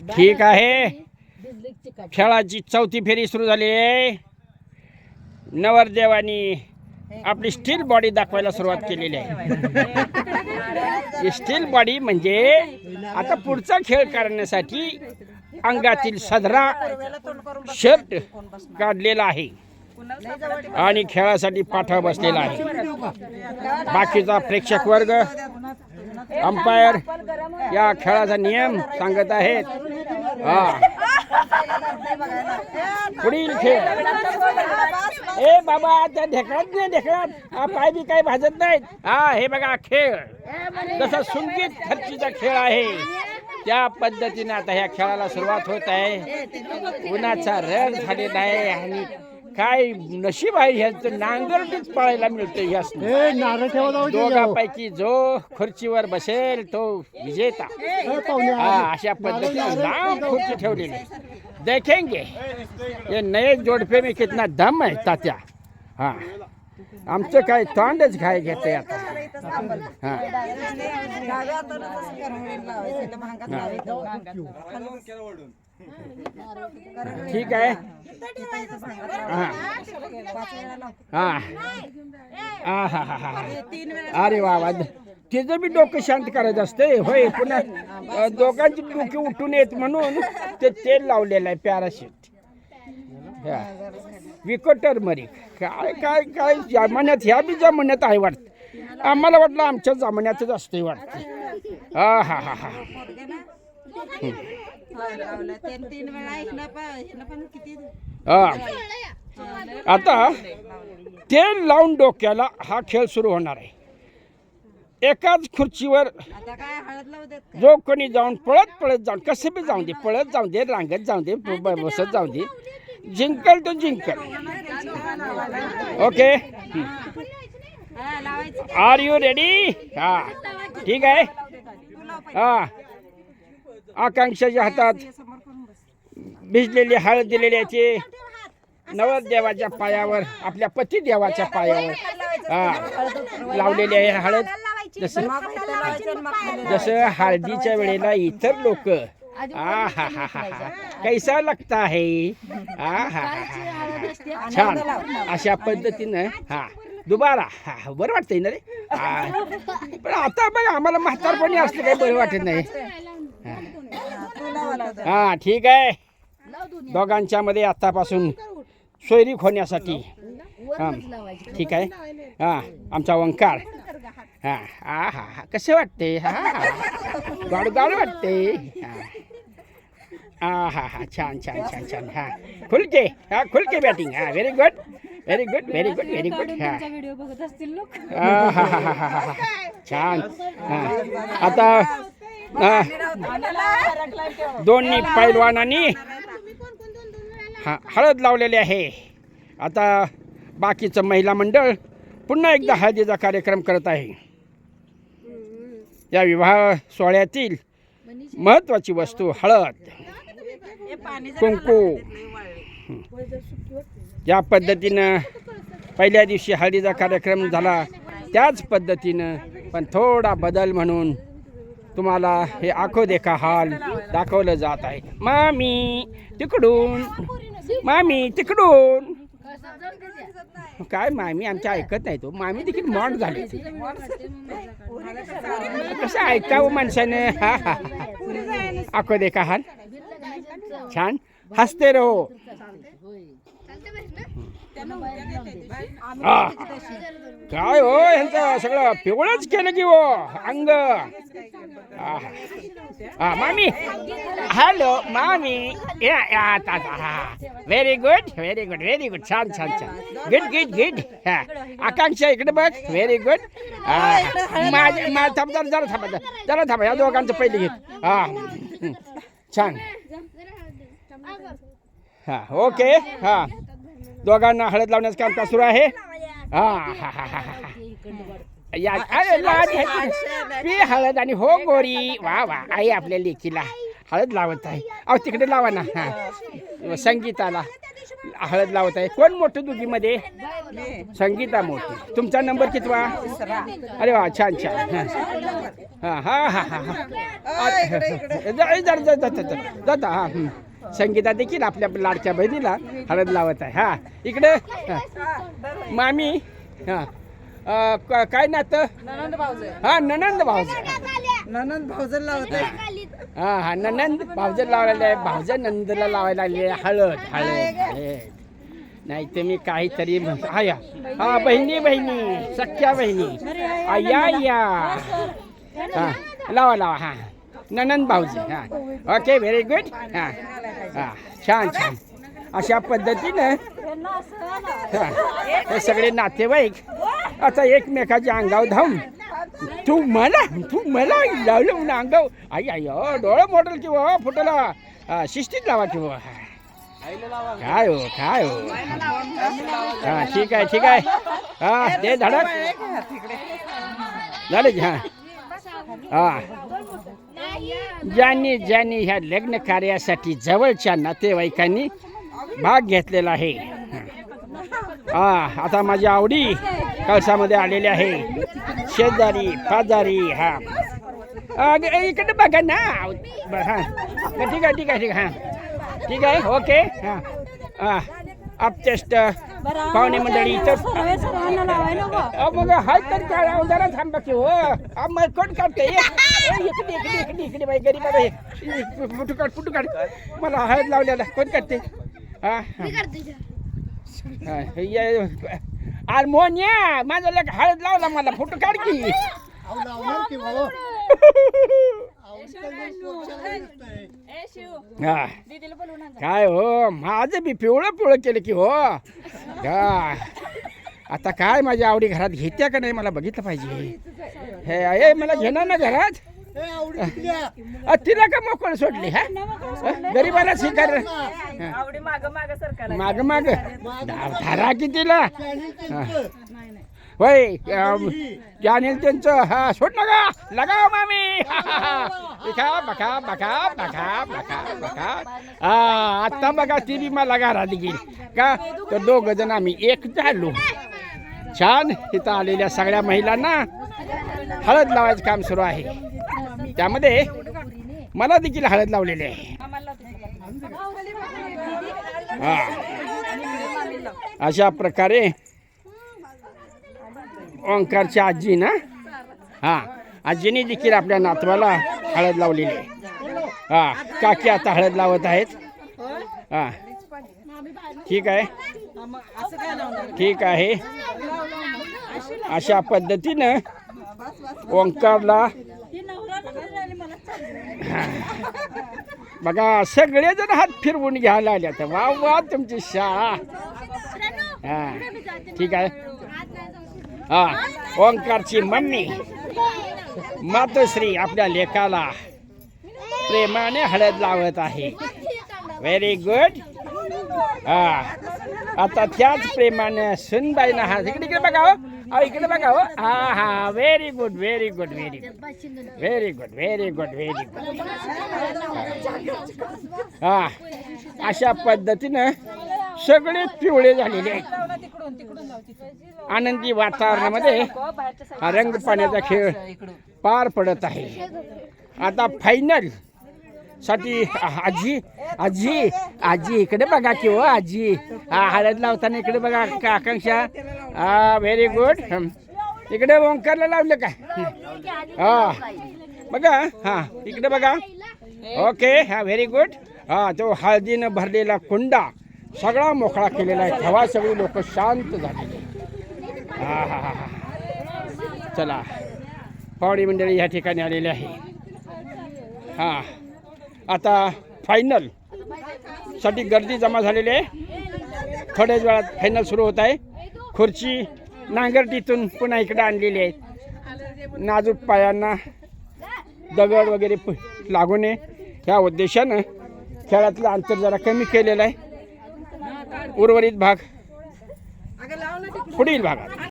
ठीक आहे. खेळाची चौथी फेरी सुरू झाली आहे. नवरदेवानी आपली स्टील बॉडी दाखवायला सुरुवात केलेली आहे. स्टील बॉडी म्हणजे आता पुढचा खेळ करण्यासाठी अंगातील सदरा शर्ट काढलेला आहे. आणि खेळासाठी पाठा बसलेला आहे. बाकीचा प्रेक्षक वर्ग अंपायर या खेळाचा नियम सांगत आहेत. हा. पुढील खेळ. ए बाबा त्या ढेकळात नाही ढेकळात. हा पाय बी काय भाजत नाहीत. हा हे बघा खेळ. जसा सुंगीत खर्चीचा खेळ आहे. त्या पद्धतीने आता ह्या खेळाला सुरुवात होत आहे. उन्हाचा रग झालेला आहे आणि काय नशीब आहे ह्याचं? नांगरटीच पळायला मिळतं ह्यास ए नारळ ठेवा जाऊ दे जाऊ. दोघांपैकी जो खुर्चीवर बसेल तो विजेता. ए, पाहुणे हा आले. अशा पद्धतीने लांब खुर्ची ठेवलेली. देखेंगे. ये नए जोडपे में कितना दम आहे तात्या. हा. आमचं काय तोंडच घाय घेते आता. हा. ठीक आहे. अरे वा वा. तिचं बी डोकं शांत करायचं असते होय पुन्हा दोघांची डोकी उठून येत म्हणून ते तेल लावलेलं आहे पॅराशूट. विकटर मरी काय काय काय जमान्यात ह्या बी जमान्यात आहे वाटत. आम्हाला वाटलं आमच्या जमान्यातच असते वाटत. हा हा हा हा. तीन वेळा हिनं पण हिनं पण किती हा. आता तेल लावून डोक्याला हा खेळ सुरू होणार आहे. एकाच खुर्चीवर आता काय हळद लावू देत जो कोणी जाऊन पळत पळत जाऊन कसं बी जाऊन दे पळत जाऊन दे रांगत जाऊन दे ब- ब- बसत जाऊन दे जिंकल तो जिंकल. ओके? हा, लावायचं आर यू रेडी हा. ठीक आहे. हा. आकांक्षाच्या हातात भिजलेली हळद दिलेली याची नवरदेवाच्या पायावर आपल्या पती देवाच्या पायावर. हा. लावलेली आहे हळद. जसं जसं हळदीच्या वेळेला इतर लोक. आ हा हा हा हा. कैसा लगता है? आ हा हा हा. छान. अशा पद्धतीनं हा. दुबारा हा हा, बरं वाटतंय ना रे? हा. पण आता बघ आम्हाला म्हातारपणी असलं काही बरं वाटत नाही. हा ठीक आहे दोघांच्या मध्ये आतापासून सोयरीक होण्यासाठी हा ठीक आहे हा आमचा ओंकार हा हा हा हा कसं वाटते हा हा गाड गाड वाटते हा हा हा हा छान छान छान छान हा खुलके हा खुलके बॅटिंग हा very good very good very good very good हा व्हिडिओ बघत असतील लोक हा, हा, हा, हा, हा, हा. छान हा. आता हा, दोन्ही पैलवानांनी हा हळद लावलेली आहे. आता बाकीचं महिला मंडळ पुन्हा एकदा हळदीचा कार्यक्रम करत आहे. या विवाह सोहळ्यातील महत्वाची वस्तू हळद कुंकू. या पद्धतीनं पहिल्या दिवशी हळदीचा कार्यक्रम झाला. त्याच पद्धतीनं पण थोडा बदल म्हणून तुम्हाला हे आखो देखा हाल दाखवलं जात आहे. मामी तिकडून. मामी तिकडून. काय मामी आमच्या ऐकत नाही तो. मामी देखील मॉड झाली. कसं ऐकावं माणसानं? हा हा. हा. आखो देखा हाल. छान. हसते रहो. काय हो ह्यांचं सगळं पिवळच केलं की हो अंग. हा. हा मामी. हॅलो मामी. या हा. Very good very good very good छान छान छान. गुड गुड गुड हा. आकांक्षा इकडे बघ. व्हेरी गुड माझ्या मा थांब जरा जरा थांबा जरा थांबा. या दोघांचं पहिले घेत. हा. हं. छान हा ओके हा. दोघांना हळद लावण्याचं काम का सुरू आहे? हा हा हा हा हा हळद आणि हो गोरी. वा वा. आई आपल्या लेकीला हळद लावत आहे. अहो तिकडे लावा ना. हा. संगीताला हळद लावत आहे. कोण मोठं दुगीमध्ये? संगीता मोठी. तुमचा नंबर कितवा? अरे वा छान छान. हा. हा हा हा हा जाता हा हं. संगीता देखील आपल्या लाडच्या बहिणीला हळद लावत आहे. हा इकडे. हा. मामी. हा. काय नातं? ननंद भाऊजे. हा ननंद भाऊज. ननंद भाऊजे लावते हा हा ननंद भावजं लावायला आहे. भावजं नंदला लावायला लागली आहे. हळद हळद हळद. नाही तर मी काहीतरी म्हण- हा या. हा बहिणी बहिणी. सख्या बहिणी. आ, या या. हा लावा लावा. हा. ननंद भाऊजी हा. ओके व्हेरी गुड हा. हा. छान छान. अशा पद्धतीनं हा, हे सगळे नातेवाईक आता एकमेकाच्या अंगावर धावून तू मला तू मला लावलं म्हणून अंगाव आई आई अ, डोळं मोडल किंवा फुटला हा, शिस्तीत लावा किंवा काय हो काय हो? हा ठीक आहे ठीक आहे. हा दे धडक. झालं की हा. हा. ज्यांनी ज्यांनी ह्या लग्न कार्यासाठी जवळच्या नातेवाईकांनी भाग घेतलेला आहे. हा आता माझ्या आवडी कळसामध्ये आलेले आहे. शेजारी पाजारी हा. इकडे बघा ना. हां हा. ठीक आहे ठीक आहे ठीक आहे ठीक आहे ओके. हा. हा. अपचेस्ट पाहुणे मंडळी मग हाय तर काय जरा थांबा की हो. अहो, मग कोण काढते इकडे इकडे इकडे इकडे बाई गरीब आहे. फुटू काढ फुटू काढ. मला हळद लावलेला. कोण काढते? हा. हा, ये- माझा लेक हळद लावला मला. फोटो काढ की. हा काय हो माझं बी पिवळं पिवळं केलं की हो. हा. आता काय माझ्या आवडी घरात घेत्या का नाही मला बघितलं पाहिजे. हे ए मला घेणार ना घरात? अ, तिला का मोकळ सोडली हा? अ, गरीबाला स्वीकार आवडी माग माग सरकार माग माग. धारा की तिला. होय जाणील त्यांचं? हा सोड नका. लगाव मामी. बघा बघा बघा बघा बघा बघा. हा आता बघा ती बी मला घरात गेली. का? तर दोघ जण आम्ही एक झालो. छान इथं आलेल्या सगळ्या महिलांना हळद लावायचं काम सुरू आहे. त्यामध्ये मला देखील हळद लावलेली आहे. हा. अशा प्रकारे ओंकारची आजी ना? हां आजीने देखील आपल्या नातवाला हळद लावलेली आहे. हां काकी आता हळद लावत आहेत. हां ठीक आहे. ठीक आहे. अशा पद्धतीनं ओंकारला बघा सगळेजण हात फिरवून घ्यायला आले आता वा वा तुमची शाळा. हा ठीक आहे. हा ओंकारची मम्मी मातोश्री आपल्या लेकाला प्रेमाने हळद लावत आहे. व्हेरी गुड हा आता त्याच प्रेमाने सुनबाईना हा इकडे इकडे बघा हो. इकडे बघा हो. हा हा very good very good very good very good very good very good हा अशा पद्धतीनं सगळे पिवळे झालेले आहेत. आनंदी वातावरणामध्ये हा रंग पाण्याचा खेळ पार पडत आहे. आता फायनलसाठी आजी आजी आजी इकडे बघा की हो आजी. हळद लावताना इकडे बघा आकांक्षा. हा व्हेरी गुड इकडे ओंकारला लावलं का? हा. बघा हा इकडे बघा. ओके हा व्हेरी गुड हा तो हळदीनं भरलेला कुंडा. सगळा मोकळा केलेला आहे. हवा सगळी लोक शांत झालेली हा हा हा चला. पाहुणी मंडळी या ठिकाणी आलेली आहे. हां. आता फायनलसाठी गर्दी जमा झालेली आहे. थोड्याच वेळात फायनल सुरू होत आहे. खुर्ची नांगरटीतून पुन्हा इकडे आणलेली आहे नाजूक पायांना दगड वगैरे प- लागू नये. ह्या उद्देशानं खेळातलं अंतर जरा कमी केलेलं आहे. उर्वरित भाग पुढील भागात.